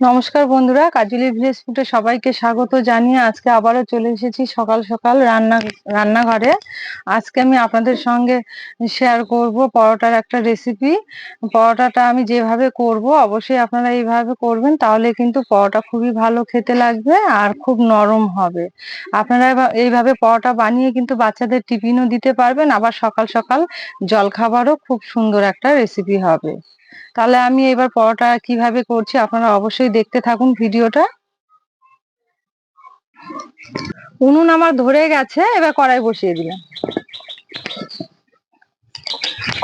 নমস্কার বন্ধুরা কাজুলি ভিলেজ ফুডে সবাইকে স্বাগত জানিয়ে আজকে আবারও চলে এসেছি সকাল সকাল রান্না, রান্নাঘরে। আজকে আমি আপনাদের সঙ্গে শেয়ার করব পরোটার একটা রেসিপি পরোটাটা আমি যেভাবে করব, অবশ্যই আপনারা এইভাবে করবেন, তাহলে কিন্তু পরোটা খুবই ভালো খেতে লাগবে আর খুব নরম হবে। আপনারা এইভাবে পরোটা বানিয়ে কিন্তু বাচ্চাদের টিফিনও দিতে পারবেন, আবার সকাল সকাল জলখাবারও খুব সুন্দর একটা রেসিপি হবে। তাহলে আমি এবার পরোটা কীভাবে করছি আপনারা অবশ্যই দেখতে থাকুন ভিডিওটা। উনুন আমার ধরে গেছে, এবার কড়াই বসিয়ে দিলাম।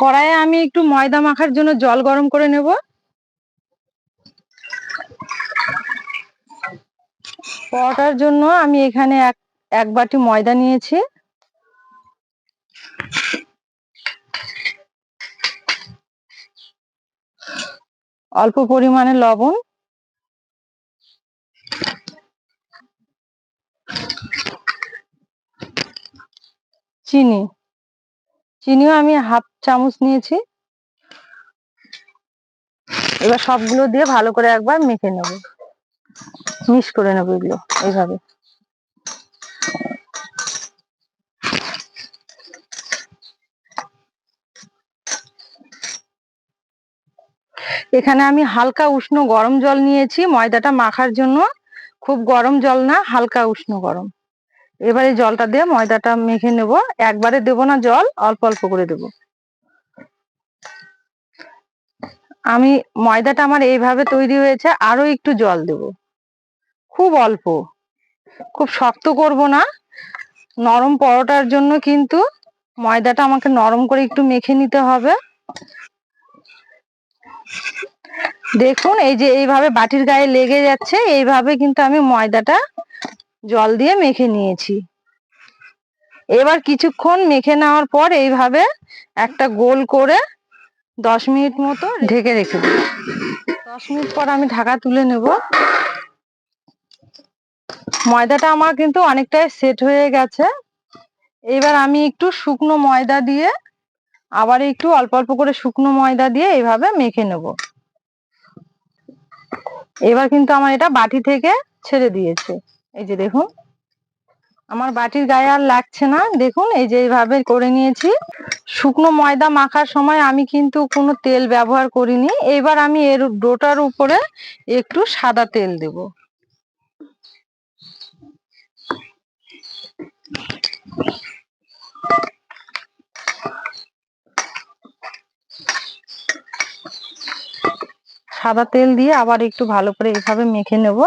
কড়াইয়ে আমি একটু ময়দা মাখার জন্য জল গরম করে নেব। পরোটার জন্য আমি এখানে এক এক বাটি ময়দা নিয়েছি। অল্প পরিমাণে লবণ। চিনি। চিনিও আমি হাফ চামচ নিয়েছি। এবার সবগুলো দিয়ে ভালো করে একবার মেখে নেব। মিক্স করে নেব এগুলো, এইভাবে। এখানে আমি হালকা উষ্ণ গরম জল নিয়েছি। ময়দাটা মাখার জন্য খুব গরম জল না, হালকা উষ্ণ গরম। এবারে জলটা দিয়ে ময়দাটা মেখে নেব। একবারে দেব না জল, অল্প অল্প করে দেব। আমি, ময়দাটা আমার এইভাবে তৈরি হয়েছে, আরও একটু জল দেব। খুব অল্প। খুব শক্ত করব না। নরম পরোটার জন্য কিন্তু ময়দাটা আমাকে নরম করে একটু মেখে নিতে হবে। দেখুন, এই যে এইভাবে বাটির গায়ে লেগে যাচ্ছে, এইভাবে কিন্তু আমি ময়দাটা জল দিয়ে মেখে নিয়েছি। এবার কিছুক্ষণ মেখে নেওয়ার পর এইভাবে একটা গোল করে দশ মিনিট মতো ঢেকে রেখে দেব। দশ মিনিট পর আমি ঢাকা তুলে নেব। ময়দাটা আমার কিন্তু অনেকটাই সেট হয়ে গেছে। এবার আমি একটু শুকনো ময়দা দিয়ে আবার একটু অল্প অল্প করে শুকনো ময়দা দিয়ে এইভাবে মেখে নেব। এবার কিন্তু আমার এটা বাটি থেকে ছেড়ে দিয়েছে। এই যে দেখুন, আমার বাটির গায়ে আর লাগছে না। দেখুন, এই যে এইভাবে করে নিয়েছি। শুকনো ময়দা মাখার সময় আমি কিন্তু কোনো তেল ব্যবহার করিনি। এবার আমি এর ডোটার উপরে একটু সাদা তেল দেব। সাদা তেল দিয়ে আবার একটু ভালো করে এভাবে মেখে নেব।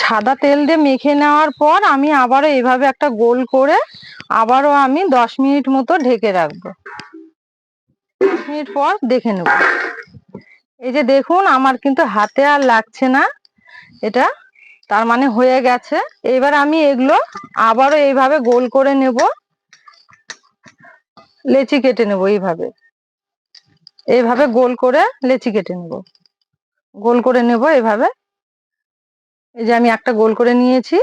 সাদা তেল দিয়ে মেখে নেওয়ার পর আমি আবারও এভাবে একটা গোল করে আবারও আমি দশ মিনিট মতো ঢেকে রাখব। দশ মিনিট পর দেখে নেব। এই যে দেখুন, আমার কিন্তু হাতে আর লাগছে না। এটা তার মানে হয়ে গেছে। এবার আমি এগুলো আবারও এইভাবে গোল করে নেব। লেচি কেটে নেব এইভাবে। এইভাবে গোল করে লেচি কেটে নেব। গোল করে নেব এভাবে এই যে আমি একটা গোল করে নিয়েছি।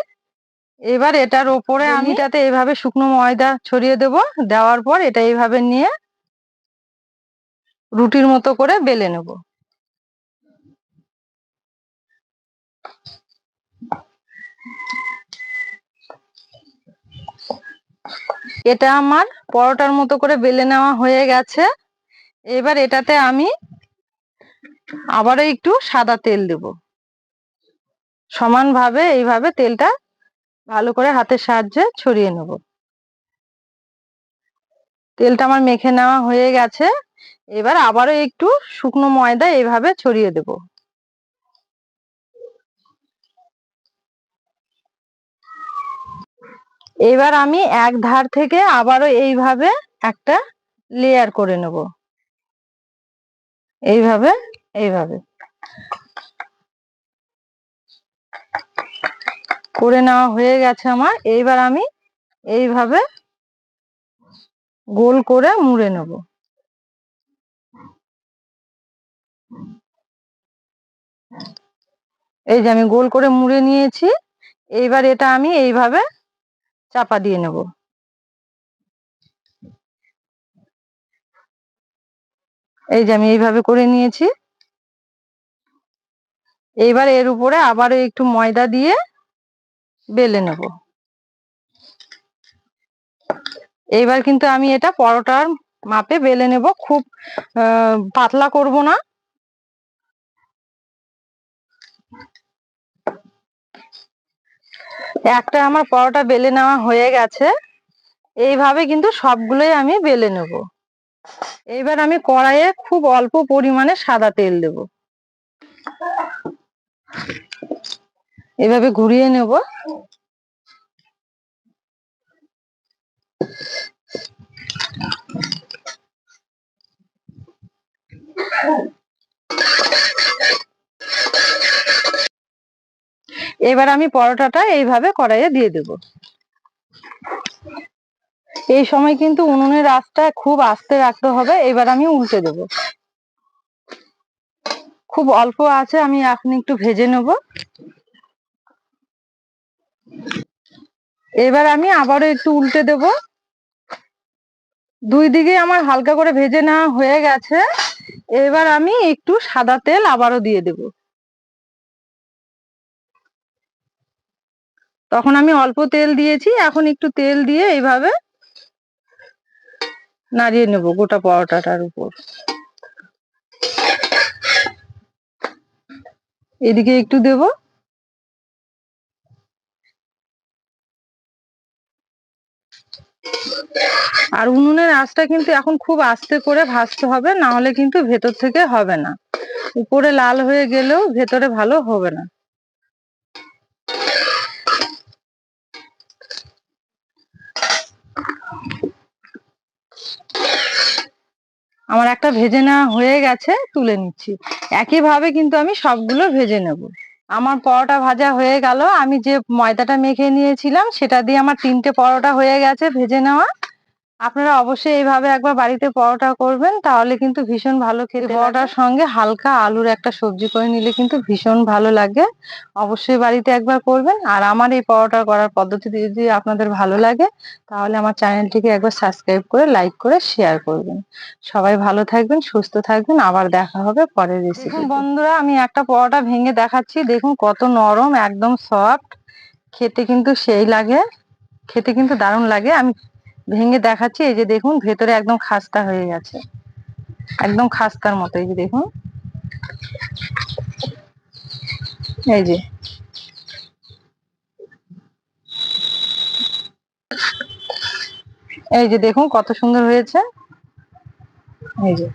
এবার এটার ওপরে আমি তাতে এইভাবে শুকনো ময়দা ছড়িয়ে দেব। দেওয়ার পর এটা এইভাবে নিয়ে রুটির মতো করে বেলে নেব। এটা আমার পরোটার মতো করে বেলে নেওয়া হয়ে গেছে। এবার এটাতে আমি আবারও একটু সাদা তেল দেব। সমানভাবে এইভাবে তেলটা ভালো করে হাতের সাহায্যে ছড়িয়ে নেব। তেলটা আমার মেখে নেওয়া হয়ে গেছে। এবার আবারও একটু শুকনো ময়দা এইভাবে ছড়িয়ে দেব। এবার আমি এক ধার থেকে আবারও এইভাবে একটা লেয়ার করে নেব। এইভাবে এইভাবে। করে নেওয়া হয়ে গেছে আমার। এইবার আমি এইভাবে গোল করে মুড়ে নেব। এই যে আমি গোল করে মুড়ে নিয়েছি। এইবার এটা আমি এইভাবে চাপা দিয়ে নেব। এই যে আমি এইভাবে করে নিয়েছি। এইবার এর উপরে আবারও একটু ময়দা দিয়ে বেলে নেব। এইবার কিন্তু আমি এটা পরোটার মাপে বেলে নেব। খুব পাতলা করব না। একটা আমার পরোটা বেলে নেওয়া হয়ে গেছে। এইভাবে কিন্তু সবগুলোই আমি বেলে নেব। এইবার আমি কড়াইয়ে খুব অল্প পরিমাণে সাদা তেল দেব। এভাবে ঘুরিয়ে নেব। এবার আমি পরোটাটা এইভাবে কড়াইয়ে দিয়ে দেব। এই সময় কিন্তু উনুনের আঁচটা খুব আস্তে রাখতে হবে, এবার আমি উল্টে দেব। খুব অল্প আছে, আমি এখন একটু ভেজে নেব। এবার আমি আবারও একটু উল্টে দেব। দুই দিকে আমার হালকা করে ভেজে নেওয়া হয়ে গেছে, এবার আমি একটু সাদা তেল আবারও দিয়ে দেব। তখন আমি অল্প তেল দিয়েছি, এখন একটু তেল দিয়ে এইভাবে নাড়িয়ে নেব গোটা পরোটাটার উপর। এদিকে একটু দেব। আর উনুনের আঁচটা কিন্তু এখন খুব আস্তে করে ভাজতে হবে, না হলে কিন্তু ভেতর থেকে হবে না। উপরে লাল হয়ে গেলেও ভেতরে ভালো হবে না। আমার একটা ভেজে নেওয়া হয়ে গেছে, তুলে নিচ্ছি। একইভাবে কিন্তু আমি সবগুলো ভেজে নেব। আমার পরোটা ভাজা হয়ে গেল। আমি যে ময়দাটা মেখে নিয়েছিলাম, সেটা দিয়ে আমার তিনটে পরোটা হয়ে গেছে ভেজে নেওয়া। আপনারা অবশ্যই এইভাবে একবার বাড়িতে পরোটা করবেন তাহলে কিন্তু ভীষণ ভালো খেতে পরোটার সঙ্গে হালকা আলুর একটা সবজি করে নিলে কিন্তু ভীষণ ভালো লাগে। অবশ্যই বাড়িতে একবার করবেন। আর আমার এই পরোটা করার পদ্ধতি যদি আপনাদের ভালো লাগে তাহলে আমার চ্যানেলটিকে একবার সাবস্ক্রাইব করে লাইক করে শেয়ার করবেন। সবাই ভালো থাকবেন সুস্থ থাকবেন। আবার দেখা হবে পরের রেসিপি বন্ধুরা আমি একটা পরোটা ভেঙে দেখাচ্ছি। দেখুন কত নরম একদম সফট খেতে কিন্তু সেই লাগে। খেতে কিন্তু দারুণ লাগে। আমি ভেঙে দেখাচ্ছি, এই যে দেখুন ভেতরে একদম খাস্তা হয়ে গেছে। একদম খাস্তার মতো, এই যে দেখুন। এই যে। এই যে দেখুন কত সুন্দর হয়েছে। এই যে।